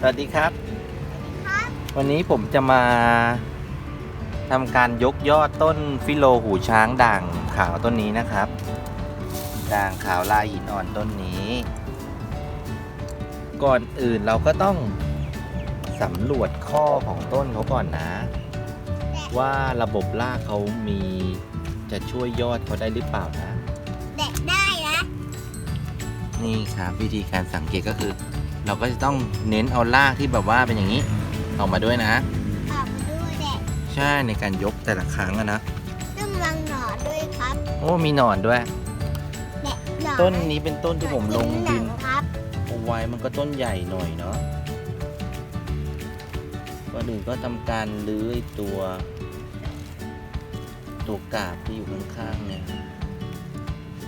สวัสดีครับครับ วันนี้ผมจะมาทำการยกยอดต้นฟิโลหูช้างด่างขาวต้นนี้นะครับ ด่างขาวลายหินอ่อนต้นนี้ ก่อนอื่นเราก็ต้องสำรวจข้อของต้นเขาก่อนนะ ว่าระบบรากเขามีจะช่วยยอดเขาได้หรือเปล่านะแดกได้นะ นี่ครับวิธีการสังเกตก็คือ เราก็จะต้องเน้นเอารากที่แบบว่าเป็นอย่างนี้ออกมาด้วยนะ ออกมาด้วยแดกใช่ในการยกแต่ละครั้งอะนะต้องรังหนอนด้วยครับโอ้มีหนอนด้วย แดกหนอนต้นนี้เป็นต้นที่ผมลงดินหนัครับเอาไว้มันก็ต้นใหญ่หน่อยเนาะก็อื่นก็ทำการลื้อไอ้ตัว ตัวกาบที่อยู่ข้างๆเนี่ย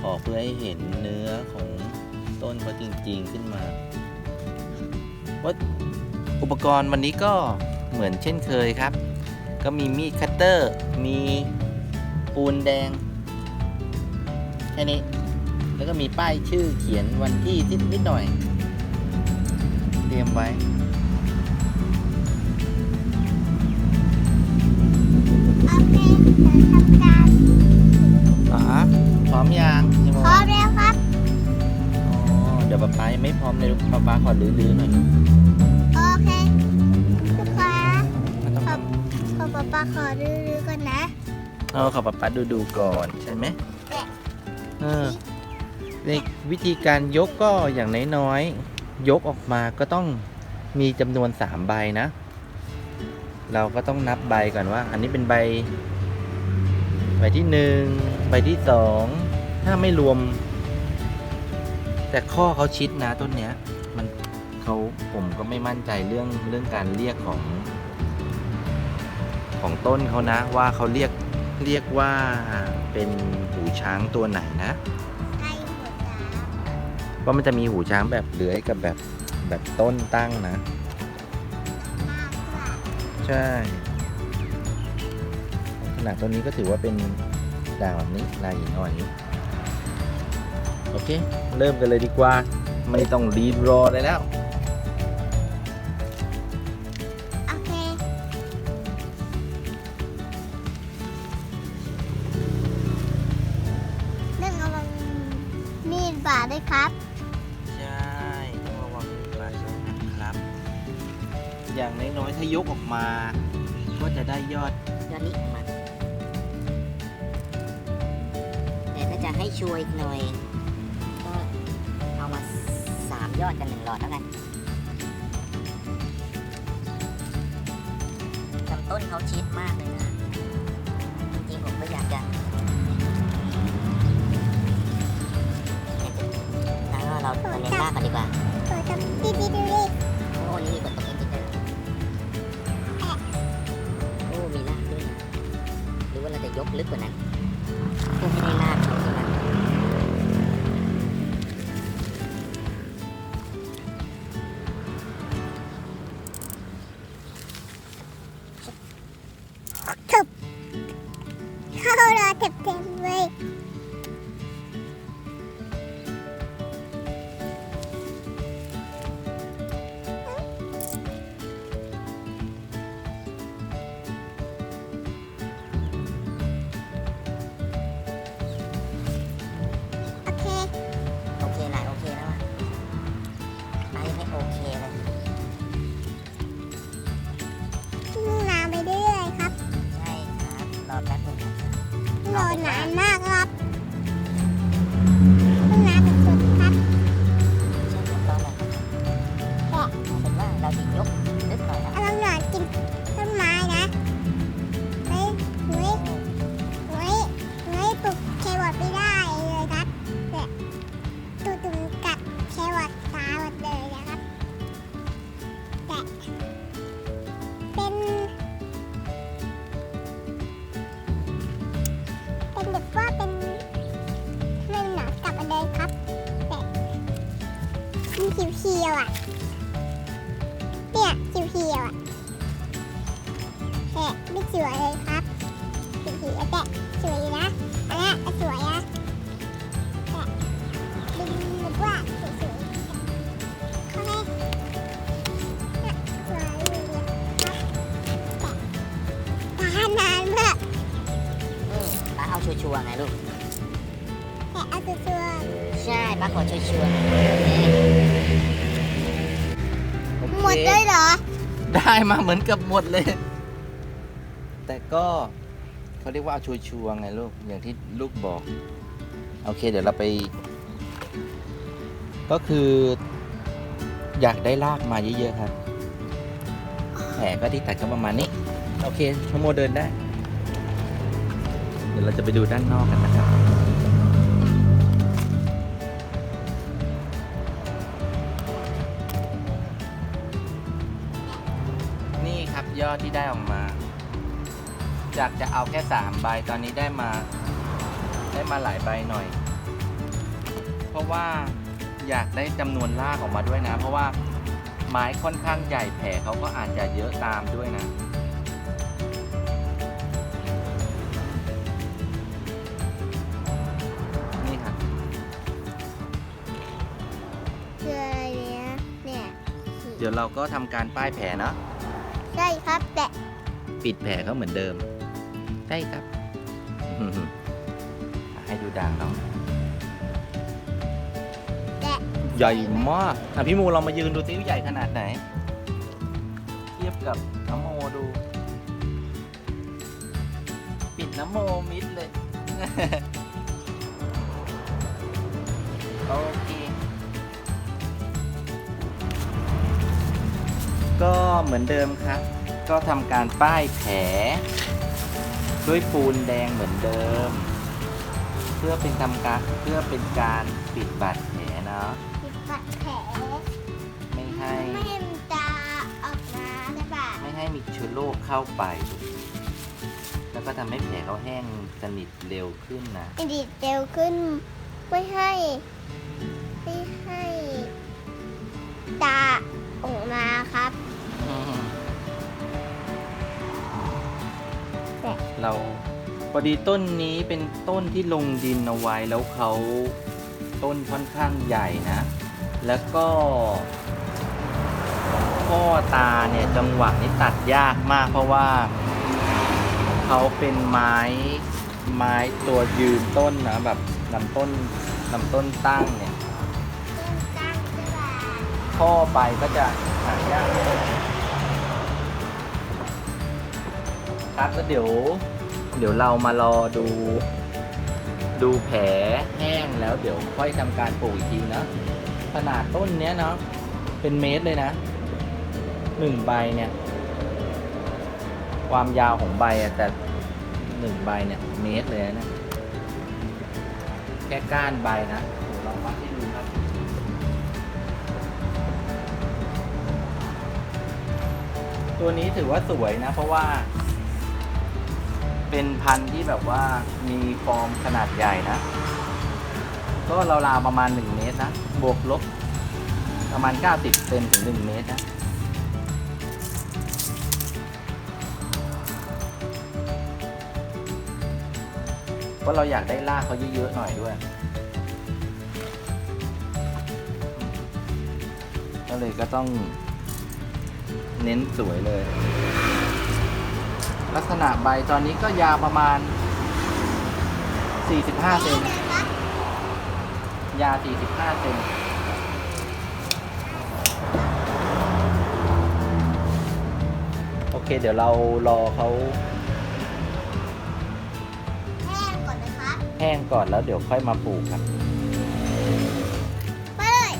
ออกเพื่อให้เห็นเนื้อของต้นเขาจริงๆขึ้นมา ว่าอุปกรณ์วันนี้ก็เหมือนเช่นเคยครับ ก็มีมีดคัตเตอร์ มีปูนแดง แค่นี้ แล้วก็มีป้ายชื่อเขียนวันที่นิดนิดหน่อย เตรียมไว้ ไม่พร้อมเลยลูกป๊าป๊าขอลื้อๆหน่อยลูกโอเคลูกค้ามันต้องขอทขอป๊าป๊าขอรื้อๆก่อนนะำเอาขอป๊าป๊าดูดูๆก่อนใช่ไหมเออในวิธีการยกก็อย่างน้อยๆยกออกมาก็ต้องมีจำนวนสามใบนะ เราก็ต้องนับใบก่อนว่า อันนี้เป็นใบ ใบที่หนึ่งใบที่สองถ้าไม่รวม แต่ข้อเขาชิดนะต้นเนี้ย มันเขาผมก็ไม่มั่นใจเรื่องเรื่องการเรียกของ ของต้นเขานะ ว่าเขาเรียกเรียกว่าเป็นหูช้างตัวไหนนะว่ามันจะมีหูช้างแบบเลื้อยกับแบบแบบต้นตั้งนะ ใช่ขนาดต้นนี้ก็ถือว่าเป็นด่างแบบนี้ลายหินอ่อนนี้ โอเค เริ่มกันเลยดีกว่า ไม่ต้องรีบรอเลยแล้วโอเค เรื่องระวังมีดบาดด้วยครับ ใช่ต้องระวังบาดเจ็บนะครับ อย่างน้อยๆถ้ายกออกมา ก็จะได้ยอดยอดนี้ออกมาแต่ถ้าจะให้ช่วยอีกหน่อย ยอดกันหนึ่งหลอดแล้วกันลำต้นเขาชิดมากเลยนะ จริงผมก็อยากจะแล้วเรามาเน้นรากกันดีกว่าเปิดทำดีดีดูดิโอ้นี่มีกดตรงนี้จริงๆด้วยโอ้มีรากด้วยนะหรือว่าเราจะยกลึกกว่านั้นเพื่อให้ได้ราก เราจะยกลึกหน่อยนะกำลังหนอนกินต้นไม้นะเฮ้ยเฮ้ยเฮ้ยเฮ้ยปลูกแครอทไม่ได้เลยครับเนี่ยตูตุ่มกัดแครอทตายหมดเลยนะครับแต่เป็น เป็นแบบว่าเป็นไมมันหนอนกลับมาเลยครับแต่มันเขียวๆอะ ชัวร์ๆไงลูกแต่เอาตัวตัวใช่ป้าขอชัวร์โอเคหมดเลยเหรอ ได้มาเหมือนกับหมดเลย แต่ก็เขาเรียกว่าเอาชัวร์ๆไงลูกอย่างที่ลูกบอก โอเค เดี๋ยวเราไป ก็คือ อยากได้ลากมาเยอะๆครับแผลก็ที่ตัดก็ประมาณนี้ โอเคชั่วโมเดินได้เดี๋ยวเราจะไปดูด้านนอกกันนะครับนี่ครับยอดที่ได้ออกมา จากจะเอาแค่สามใบตอนนี้ได้มาได้มาหลายใบหน่อย เพราะว่าอยากได้จำนวนรากออกมาด้วยนะ เพราะว่าไม้ค่อนข้างใหญ่แผลเขาก็อาจจะเยอะตามด้วยนะ เดี๋ยวเราก็ทำการป้ายแผลเนาะใช่ครับแต่ปิดแผลเขาเหมือนเดิมใช่ครับ ให้ดูด่างเนาะแต่ใหญ่มากอะพี่มูลองมายืนดูซิว่าใหญ่ขนาดไหน เทียบกับน้ำโมดู ปิดน้ำโมมิดเลย เหมือนเดิมครับ ก็ทำการป้ายแผล ด้วยปูนแดงเหมือนเดิม เพื่อเป็นทำการเพื่อเป็นการปิดบาดแผลเนาะปิดบัตรแผลไม่ให้ไม่ให้มันตาออกมาใช่ปะไม่ให้มีเชื้อโรคเข้าไป แล้วก็ทำให้แผลเขาแห้งสนิทเร็วขึ้นนะอินดีเร็วขึ้นไม่ให้ไม่ให้ตาออกมาครับ เราพอดีต้นนี้เป็นต้นที่ลงดินเอาไว้แล้วเขาต้นค่อนข้างใหญ่นะ แล้วก็ข้อตาเนี่ยจังหวะนี้ตัดยากมากเพราะว่าเขาเป็นไม้ไม้ตัวยืนต้นนะแบบลำต้นลำต้นตั้งเนี่ยข้อไปก็จะหายากครับแล้วเดี๋ยว เดี๋ยวเรามารอดู ดูแผลแห้งแล้วเดี๋ยวค่อยทำการปลูกอีกทีนะขนาดต้นเนี้ยเนาะเป็นเมตรเลยนะหนึ่งใบเนี่ย ความยาวของใบอะแต่หนึ่งใบเนี่ยเมตรเลยนะแค่ก้านใบนะลองวัดให้ดูครับตัวนี้ถือว่าสวยนะ เพราะว่า เป็นพันธุ์ที่แบบว่ามีฟอร์มขนาดใหญ่นะ ก็ราวๆประมาณ 1 เมตรนะ บวกลบประมาณ 90เซนถึง 1 เมตรนะเพราะเราอยากได้รากเขาเยอะๆหน่อยด้วย ก็เลยก็ต้องเน้นสวยเลย ลักษณะใบตอนนี้ก็ยาวประมาณ 45 เซนนี่นะครับยาว45 เซนโอเค เดี๋ยวเรารอเขาแห้งก่อนนะครับแห้งก่อนแล้วเดี๋ยวค่อยมาปลูกครับไปเลย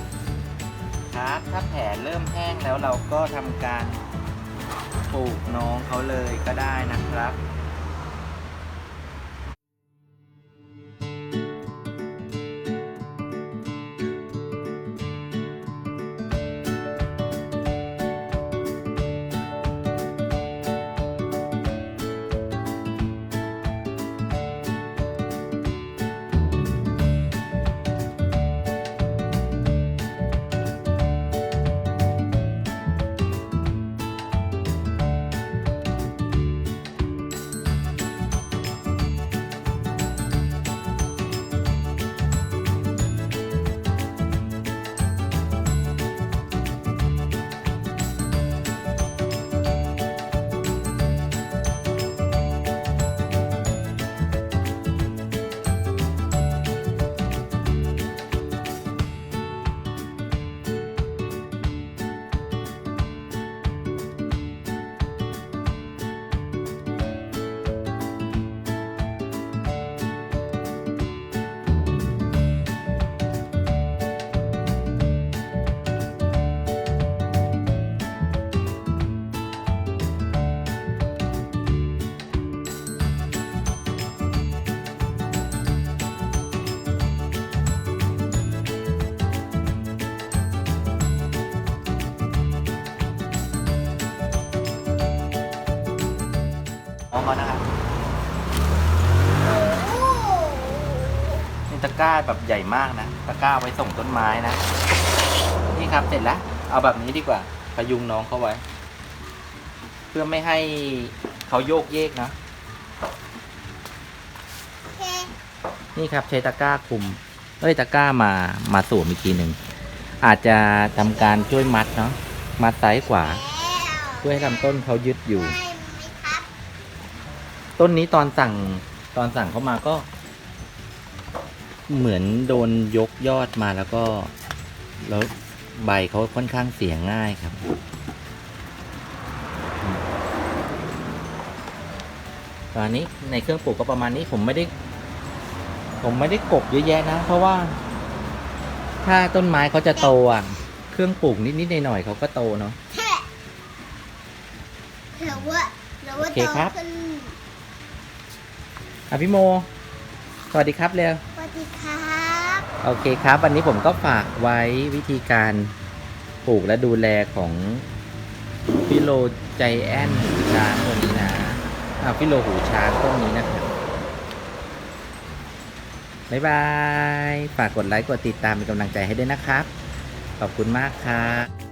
ครับถ้าแผลเริ่มแห้งแล้วเราก็ทำการ ปลูกน้องเขาเลยก็ได้นะครับะกร้าแบบใหญ่มากนะตะกร้าไว้ส่งต้นไม้นะ นี่ครับเสร็จแล้วเอาแบบนี้ดีกว่าพยุงน้องเขาไว้ เพื่อไม่ให้เขาโยกเยกนะโอเคนี่ครับใช้ตะกร้าคุมเอ้ยตะกร้ามามาสวมอีกทีหนึ่งอาจจะทำการช่วยมัดเนาะมัดซ้ายขวาเพื่อให้ลำต้นเขายึดอยู่ไม่ไม่ครับต้นนี้ตอนสั่งตอนสั่งเข้ามาก็ เหมือนโดนยกยอดมาแล้วก็ แล้วใบเขาค่อนข้างเสียง่ายครับอืมตอนนี้ในเครื่องปลูกก็ประมาณนี้ผมไม่ได้ ผมไม่ได้กบเยอะแยะนะ เพราะว่า ถ้าต้นไม้เขาจะโตอะ เครื่องปลูกนิดๆหน่อยๆเขาก็โตเนาะแค่เราว่าเราว่าโอเคโตครับขึ้นอะพี่โม สวัสดีครับเร็วสวัส ดีครับโอเคครับวันนี้ผมก็ฝากไว้วิธีการปลูกและดูแลของฟิโลใจแอนหูช้างตัวนี้นะอาฟิโลหูช้างต้นนี้นะครับบ๊ายบาย ฝากกดไลค์กดติดตามเป็นกำลังใจให้ด้วยนะครับ ขอบคุณมากครับ